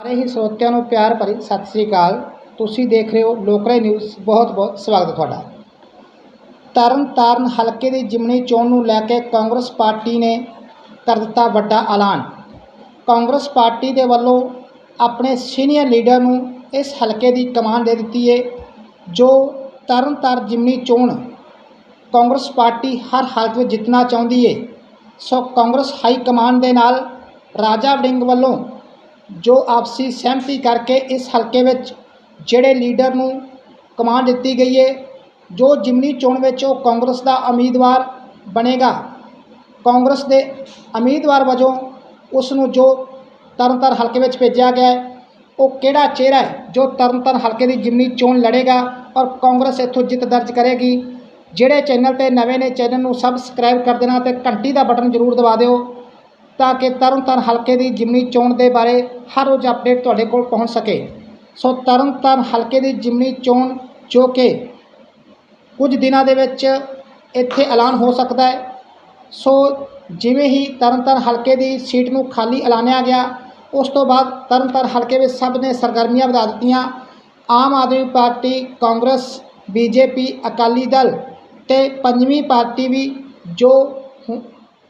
ਸਾਰੇ ਹੀ ਸਰੋਤਿਆਂ ਨੂੰ ਪਿਆਰ ਭਰੀ ਸਤਿ ਸ੍ਰੀ ਅਕਾਲ। ਤੁਸੀਂ ਦੇਖ ਰਹੇ ਹੋ ਲੋਕਰਾਈ ਨਿਊਜ਼। ਬਹੁਤ ਬਹੁਤ ਸਵਾਗਤ ਹੈ ਤੁਹਾਡਾ। ਤਰਨ ਤਾਰਨ ਹਲਕੇ ਦੀ ਜਿਮਣੀ ਚੋਣ ਨੂੰ ਲੈ ਕੇ ਕਾਂਗਰਸ ਪਾਰਟੀ ਨੇ ਕਰ ਦਿੱਤਾ ਵੱਡਾ ਐਲਾਨ। ਕਾਂਗਰਸ ਪਾਰਟੀ ਦੇ ਵੱਲੋਂ ਆਪਣੇ ਸੀਨੀਅਰ ਲੀਡਰ ਨੂੰ ਇਸ ਹਲਕੇ ਦੀ ਕਮਾਨ ਦੇ ਦਿੱਤੀ ਹੈ ਜੋ ਤਰਨ ਤਾਰਨ ਜਿਮਣੀ ਚੋਣ ਕਾਂਗਰਸ ਪਾਰਟੀ ਹਰ ਹਾਲਤ ਵਿੱਚ ਜਿੱਤਣਾ ਚਾਹੁੰਦੀ ਹੈ ਸੋ ਕਾਂਗਰਸ ਹਾਈ ਕਮਾਨ ਦੇ ਨਾਲ ਰਾਜਾ ਵੜਿੰਗ ਵੱਲੋਂ ਜੋ ਆਪਸੀ ਸਹਿਮਤੀ ਕਰਕੇ ਇਸ ਹਲਕੇ ਵਿੱਚ ਜਿਹੜੇ ਲੀਡਰ ਨੂੰ ਕਮਾਂਡ ਦਿੱਤੀ ਗਈ ਹੈ ਜੋ ਜਿਮਨੀ ਚੋਣ ਵਿੱਚ ਉਹ ਕਾਂਗਰਸ ਦਾ ਉਮੀਦਵਾਰ ਬਣੇਗਾ। ਕਾਂਗਰਸ ਦੇ ਉਮੀਦਵਾਰ ਵਜੋਂ ਉਸ ਨੂੰ ਜੋ ਤਰਨਤਾਰਨ ਹਲਕੇ ਵਿੱਚ ਭੇਜਿਆ ਗਿਆ ਉਹ ਕਿਹੜਾ ਚਿਹਰਾ ਹੈ ਜੋ ਤਰਨਤਾਰਨ ਹਲਕੇ ਦੀ ਜਿਮਨੀ ਚੋਣ ਲੜੇਗਾ ਔਰ ਕਾਂਗਰਸ ਇੱਥੋਂ ਜਿੱਤ ਦਰਜ ਕਰੇਗੀ? ਜਿਹੜੇ ਚੈਨਲ ਤੇ ਨਵੇਂ ਨੇ, ਚੈਨਲ ਨੂੰ ਸਬਸਕ੍ਰਾਈਬ ਕਰ ਦੇਣਾ ਤੇ ਘੰਟੀ ਦਾ ਬਟਨ ਜ਼ਰੂਰ ਦਬਾ ਦਿਓ। ਤਾਂ ਕਿ ਤਰਨਤਾਰਨ ਹਲਕੇ ਦੀ ਜਿਮਨੀ ਚੋਣ ਦੇ ਬਾਰੇ ਹਰ ਰੋਜ਼ ਅਪਡੇਟ ਤੁਹਾਡੇ ਕੋਲ ਪਹੁੰਚ ਸਕੇ। ਸੋ ਤਰਨਤਾਰਨ ਹਲਕੇ ਦੀ ਜਿਮਨੀ ਚੋਣ ਜੋ ਕਿ ਕੁਝ ਦਿਨਾਂ ਦੇ ਵਿੱਚ ਇੱਥੇ ਐਲਾਨ ਹੋ ਸਕਦਾ ਹੈ। ਸੋ ਜਿਵੇਂ ਹੀ ਤਰਨਤਾਰਨ ਹਲਕੇ ਦੀ ਸੀਟ ਨੂੰ ਖਾਲੀ ਐਲਾਨਿਆ ਗਿਆ, ਉਸ ਤੋਂ ਬਾਅਦ ਤਰਨਤਾਰਨ ਹਲਕੇ ਵਿੱਚ ਸਭ ਨੇ ਸਰਗਰਮੀਆਂ ਵਧਾ ਦਿੱਤੀਆਂ। ਆਮ ਆਦਮੀ ਪਾਰਟੀ, ਕਾਂਗਰਸ, ਬੀਜੇਪੀ, ਅਕਾਲੀ ਦਲ ਤੇ ਪੰਜਵੀਂ ਪਾਰਟੀ ਵੀ ਜੋ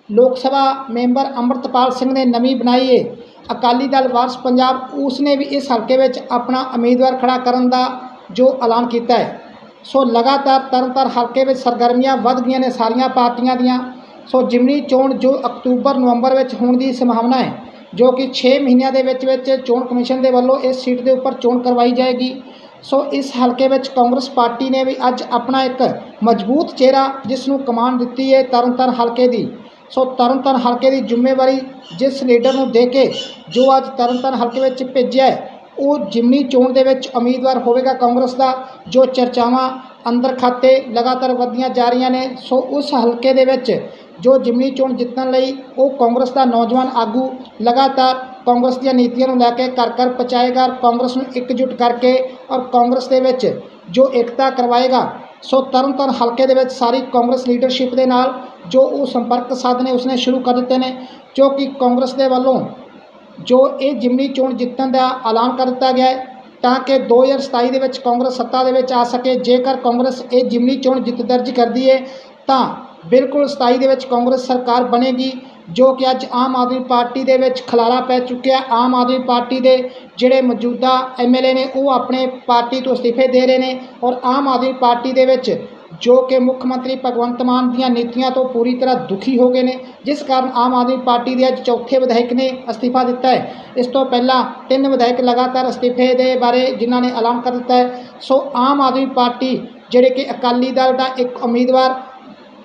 ਲੋਕ ਸਭਾ ਮੈਂਬਰ ਅੰਮ੍ਰਿਤਪਾਲ ਸਿੰਘ ਨੇ ਨਵੀਂ ਬਣਾਈ ਹੈ ਅਕਾਲੀ ਦਲ ਵਾਰਸ ਪੰਜਾਬ ਉਸ ਨੇ ਵੀ ਇਸ ਹਲਕੇ ਵਿੱਚ ਆਪਣਾ ਉਮੀਦਵਾਰ ਖੜਾ ਕਰਨ ਦਾ ਜੋ ਐਲਾਨ ਕੀਤਾ ਹੈ। ਸੋ ਲਗਾਤਾਰ ਤਰਨਤਾਰਨ ਹਲਕੇ ਵਿੱਚ ਸਰਗਰਮੀਆਂ ਵੱਧ ਗਈਆਂ ਨੇ ਸਾਰੀਆਂ ਪਾਰਟੀਆਂ ਦੀਆਂ। ਸੋ ਜਿਮਨੀ ਚੋਣ ਜੋ ਅਕਤੂਬਰ, ਨਵੰਬਰ ਵਿੱਚ ਹੋਣ ਦੀ ਸੰਭਾਵਨਾ ਹੈ, ਜੋ ਕਿ 6 ਮਹੀਨਿਆਂ ਦੇ ਵਿੱਚ ਵਿੱਚ ਚੋਣ ਕਮਿਸ਼ਨ ਦੇ ਵੱਲੋਂ ਇਸ ਸੀਟ ਦੇ ਉੱਪਰ ਚੋਣ ਕਰਵਾਈ ਜਾਏਗੀ। ਸੋ ਇਸ ਹਲਕੇ ਵਿੱਚ ਕਾਂਗਰਸ ਪਾਰਟੀ ਨੇ ਵੀ ਅੱਜ ਆਪਣਾ ਇੱਕ ਮਜ਼ਬੂਤ ਚਿਹਰਾ ਜਿਸ ਨੂੰ ਕਮਾਨ ਦਿੱਤੀ ਹੈ ਤਰਨਤਾਰਨ ਹਲਕੇ ਦੀ। ਸੋ ਤਰਨਤਾਰਨ ਹਲਕੇ ਦੀ ਜ਼ਿੰਮੇਵਾਰੀ ਜਿਸ ਲੀਡਰ ਨੂੰ ਦੇ ਕੇ ਜੋ ਅੱਜ ਤਰਨਤਾਰਨ ਹਲਕੇ ਵਿੱਚ ਭੇਜਿਆ ਹੈ, ਉਹ ਜਿਮਨੀ ਚੋਣ ਦੇ ਵਿੱਚ ਉਮੀਦਵਾਰ ਹੋਵੇਗਾ ਕਾਂਗਰਸ ਦਾ, ਜੋ ਚਰਚਾਵਾਂ ਅੰਦਰ ਖਾਤੇ ਲਗਾਤਾਰ ਵਧੀਆਂ ਜਾ ਰਹੀਆਂ ਨੇ। ਸੋ ਉਸ ਹਲਕੇ ਦੇ ਵਿੱਚ ਜੋ ਜਿਮਨੀ ਚੋਣ ਜਿੱਤਣ ਲਈ ਉਹ ਕਾਂਗਰਸ ਦਾ ਨੌਜਵਾਨ ਆਗੂ ਲਗਾਤਾਰ ਕਾਂਗਰਸ ਦੀਆਂ ਨੀਤੀਆਂ ਨੂੰ ਲੈ ਕੇ ਘਰ ਘਰ ਪਹੁੰਚਾਏਗਾ ਕਾਂਗਰਸ ਨੂੰ ਇਕਜੁੱਟ ਕਰਕੇ ਔਰ ਕਾਂਗਰਸ ਦੇ ਵਿੱਚ ਜੋ ਏਕਤਾ ਕਰਵਾਏਗਾ ਸੋ ਤਰਨਤਾਰਨ ਹਲਕੇ ਦੇ ਵਿੱਚ ਸਾਰੀ ਕਾਂਗਰਸ ਲੀਡਰਸ਼ਿਪ ਦੇ ਨਾਲ ਜੋ ਉਹ ਸੰਪਰਕ ਸਾਧਨੇ ਉਸਨੇ ਸ਼ੁਰੂ ਕਰ ਦਿੱਤੇ ਨੇ, ਜੋ ਕਿ ਕਾਂਗਰਸ ਦੇ ਵੱਲੋਂ ਜੋ ਇਹ ਜਿਮਨੀ ਚੋਣ ਜਿੱਤਣ ਦਾ ਐਲਾਨ ਕਰ ਦਿੱਤਾ ਗਿਆ ਹੈ, ਤਾਂ ਕਿ 2027 ਦੇ ਵਿੱਚ ਕਾਂਗਰਸ ਸੱਤਾ ਦੇ ਵਿੱਚ ਆ ਸਕੇ। ਜੇਕਰ ਕਾਂਗਰਸ ਇਹ ਜਿਮਨੀ ਚੋਣ ਜਿੱਤ ਦਰਜ ਕਰਦੀ ਹੈ, ਤਾਂ ਬਿਲਕੁਲ 27 ਦੇ ਵਿੱਚ ਕਾਂਗਰਸ ਸਰਕਾਰ ਬਣੇਗੀ। ਜੋ ਕਿ ਅੱਜ ਆਮ ਆਦਮੀ ਪਾਰਟੀ ਦੇ ਵਿੱਚ ਖਲਾਰਾ ਪੈ ਚੁੱਕਿਆ ਆਮ ਆਦਮੀ ਪਾਰਟੀ ਦੇ ਜਿਹੜੇ ਮੌਜੂਦਾ ਐਮਐਲਏ ਨੇ, ਉਹ ਆਪਣੇ ਪਾਰਟੀ ਤੋਂ ਅਸਤੀਫੇ ਦੇ ਰਹੇ ਨੇ ਔਰ ਆਮ ਆਦਮੀ ਪਾਰਟੀ ਦੇ ਵਿੱਚ ਜੋ ਕਿ ਮੁੱਖ ਮੰਤਰੀ ਭਗਵੰਤ ਮਾਨ ਦੀਆਂ ਨੀਤੀਆਂ ਤੋਂ ਪੂਰੀ ਤਰ੍ਹਾਂ ਦੁਖੀ ਹੋ ਗਏ ਨੇ, ਜਿਸ ਕਾਰਨ ਆਮ ਆਦਮੀ ਪਾਰਟੀ ਦੇ ਅੱਜ ਚੌਥੇ ਵਿਧਾਇਕ ਨੇ ਅਸਤੀਫਾ ਦਿੱਤਾ ਹੈ। ਇਸ ਤੋਂ ਪਹਿਲਾਂ ਤਿੰਨ ਵਿਧਾਇਕ ਲਗਾਤਾਰ ਅਸਤੀਫੇ ਦੇ ਬਾਰੇ ਜਿਨ੍ਹਾਂ ਨੇ ਐਲਾਨ ਕਰ ਦਿੱਤਾ ਹੈ। ਸੋ ਆਮ ਆਦਮੀ ਪਾਰਟੀ, ਜਿਹੜੇ ਕਿ ਅਕਾਲੀ ਦਲ ਦਾ ਇੱਕ ਉਮੀਦਵਾਰ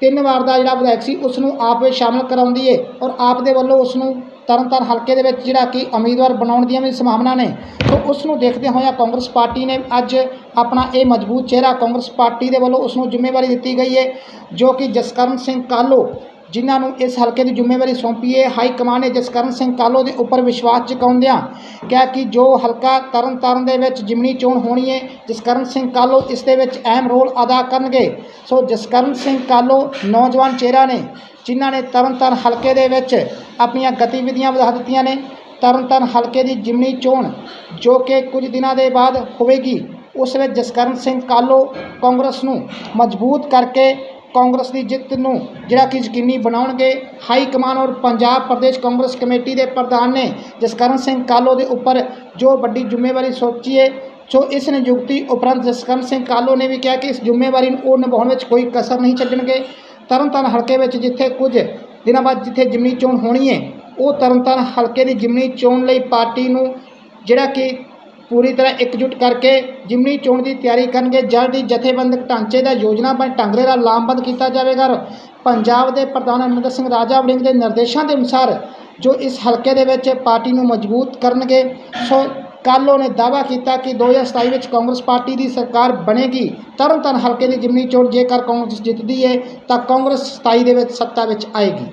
ਤਿੰਨ ਵਾਰ ਦਾ ਜਿਹੜਾ ਵਿਧਾਇਕ ਸੀ ਉਸ ਨੂੰ ਆਪ ਵਿੱਚ ਸ਼ਾਮਲ ਕਰਾਉਂਦੀ ਹੈ ਔਰ ਆਪ ਦੇ ਵੱਲੋਂ ਉਸ ਨੂੰ ਤਰਨਤਾਰਨ ਹਲਕੇ ਦੇ ਵਿੱਚ ਜਿਹੜਾ ਕਿ ਉਮੀਦਵਾਰ ਬਣਾਉਣ ਦੀਆਂ ਵੀ ਸੰਭਾਵਨਾ ਨੇ। ਸੋ ਉਸ ਨੂੰ ਦੇਖਦੇ ਹੋਇਆ ਕਾਂਗਰਸ ਪਾਰਟੀ ਨੇ ਅੱਜ ਆਪਣਾ ਇਹ ਮਜ਼ਬੂਤ ਚਿਹਰਾ ਕਾਂਗਰਸ ਪਾਰਟੀ ਦੇ ਵੱਲੋਂ ਉਸ ਨੂੰ ਜ਼ਿੰਮੇਵਾਰੀ ਦਿੱਤੀ ਗਈ ਹੈ ਜੋ ਕਿ ਜਸਕਰਨ ਸਿੰਘ ਕਾਲੋ ਜਿਨ੍ਹਾਂ ਨੂੰ ਇਸ ਹਲਕੇ ਦੀ ਜ਼ਿੰਮੇਵਾਰੀ ਸੌਂਪੀ ਹੈ, ਹਾਈ ਕਮਾਨ ਨੇ ਜਸਕਰਨ ਸਿੰਘ ਕਾਲੋ ਦੇ ਉੱਪਰ ਵਿਸ਼ਵਾਸ ਜਤਾਉਂਦਿਆਂ ਕਿਹਾ ਕਿ ਜੋ ਹਲਕਾ ਤਰਨਤਾਰਨ ਦੇ ਵਿੱਚ ਜਿਮਨੀ ਚੋਣ ਹੋਣੀ ਹੈ, ਜਸਕਰਨ ਸਿੰਘ ਕਾਲੋ ਇਸ ਦੇ ਵਿੱਚ ਅਹਿਮ ਰੋਲ ਅਦਾ ਕਰਨਗੇ। ਸੋ ਜਸਕਰਨ ਸਿੰਘ ਕਾਲੋ ਨੌਜਵਾਨ ਚਿਹਰਾ ਨੇ, ਜਿਨ੍ਹਾਂ ਨੇ ਤਰਨਤਾਰਨ ਹਲਕੇ ਦੇ ਵਿੱਚ ਆਪਣੀਆਂ ਗਤੀਵਿਧੀਆਂ ਵਧਾ ਦਿੱਤੀਆਂ ਨੇ। ਤਰਨਤਾਰਨ ਹਲਕੇ ਦੀ ਜਿਮਨੀ ਚੋਣ ਜੋ ਕਿ ਕੁਝ ਦਿਨਾਂ ਦੇ ਬਾਅਦ ਹੋਵੇਗੀ, ਉਸ ਵਿੱਚ ਜਸਕਰਨ ਸਿੰਘ ਕਾਲੋ ਕਾਂਗਰਸ ਨੂੰ ਮਜ਼ਬੂਤ ਕਰਕੇ ਕਾਂਗਰਸ ਦੀ ਜਿੱਤ ਨੂੰ ਜਿਹੜਾ ਕਿ ਯਕੀਨੀ ਬਣਾਉਣਗੇ, ਹਾਈ ਕਮਾਨ ਔਰ ਪੰਜਾਬ ਪ੍ਰਦੇਸ਼ ਕਾਂਗਰਸ ਕਮੇਟੀ ਦੇ ਪ੍ਰਧਾਨ ਨੇ ਜਸਕਰਨ ਸਿੰਘ ਕਾਲੋ ਦੇ ਉੱਪਰ ਜੋ ਵੱਡੀ ਜ਼ਿੰਮੇਵਾਰੀ ਸੋਚੀ ਹੈ, ਸੋ ਇਸ ਨਿਯੁਕਤੀ ਉਪਰੰਤ ਜਸਕਰਨ ਸਿੰਘ ਕਾਲੋ ਨੇ ਵੀ ਕਿਹਾ ਕਿ ਇਸ ਜ਼ਿੰਮੇਵਾਰੀ ਨੂੰ ਉਹ ਨਿਭਾਉਣ ਵਿੱਚ ਕੋਈ ਕਸਰ ਨਹੀਂ ਛੱਡਣਗੇ। ਤਰਨਤਾਰਨ ਹਲਕੇ ਵਿੱਚ ਜਿੱਥੇ ਕੁਝ ਦਿਨਾਂ ਬਾਅਦ ਜਿੱਥੇ ਜਿਮਨੀ ਚੋਣ ਹੋਣੀ ਹੈ, ਉਹ ਤਰਨਤਾਰਨ ਹਲਕੇ ਦੀ ਜਿਮਨੀ ਚੋਣ ਲਈ ਪਾਰਟੀ ਨੂੰ ਜਿਹੜਾ ਕਿ ਪੂਰੀ ਤਰ੍ਹਾਂ ਇਕਜੁੱਟ ਕਰਕੇ ਜਿਮਨੀ ਚੋਣ ਦੀ ਤਿਆਰੀ ਕਰਨਗੇ, ਜਲਦ ਹੀ ਜਥੇਬੰਦਕ ਢਾਂਚੇ ਦਾ ਯੋਜਨਾਬੱਧ ਢੰਗ ਦੇ ਨਾਲ ਲਾਮਬੰਦ ਕੀਤਾ ਜਾਵੇਗਾ। ਔਰ ਪੰਜਾਬ ਦੇ ਪ੍ਰਧਾਨ ਅਮਰਿੰਦਰ ਸਿੰਘ ਰਾਜਾ ਵੜਿੰਗ ਦੇ ਨਿਰਦੇਸ਼ਾਂ ਦੇ ਅਨੁਸਾਰ ਜੋ ਇਸ ਹਲਕੇ ਦੇ ਵਿੱਚ ਪਾਰਟੀ ਨੂੰ ਮਜ਼ਬੂਤ ਕਰਨਗੇ, ਸੋ ਕੱਲ੍ਹ ਉਹਨੇ ਦਾਅਵਾ ਕੀਤਾ ਕਿ 2027 ਵਿੱਚ ਕਾਂਗਰਸ ਪਾਰਟੀ ਦੀ ਸਰਕਾਰ ਬਣੇਗੀ। ਤਰਨਤਾਰਨ ਹਲਕੇ ਦੀ ਜਿਮਨੀ ਚੋਣ ਜੇਕਰ ਕਾਂਗਰਸ ਜਿੱਤਦੀ ਹੈ ਤਾਂ ਕਾਂਗਰਸ 27 ਦੇ ਵਿੱਚ ਸੱਤਾ ਵਿੱਚ ਆਏਗੀ।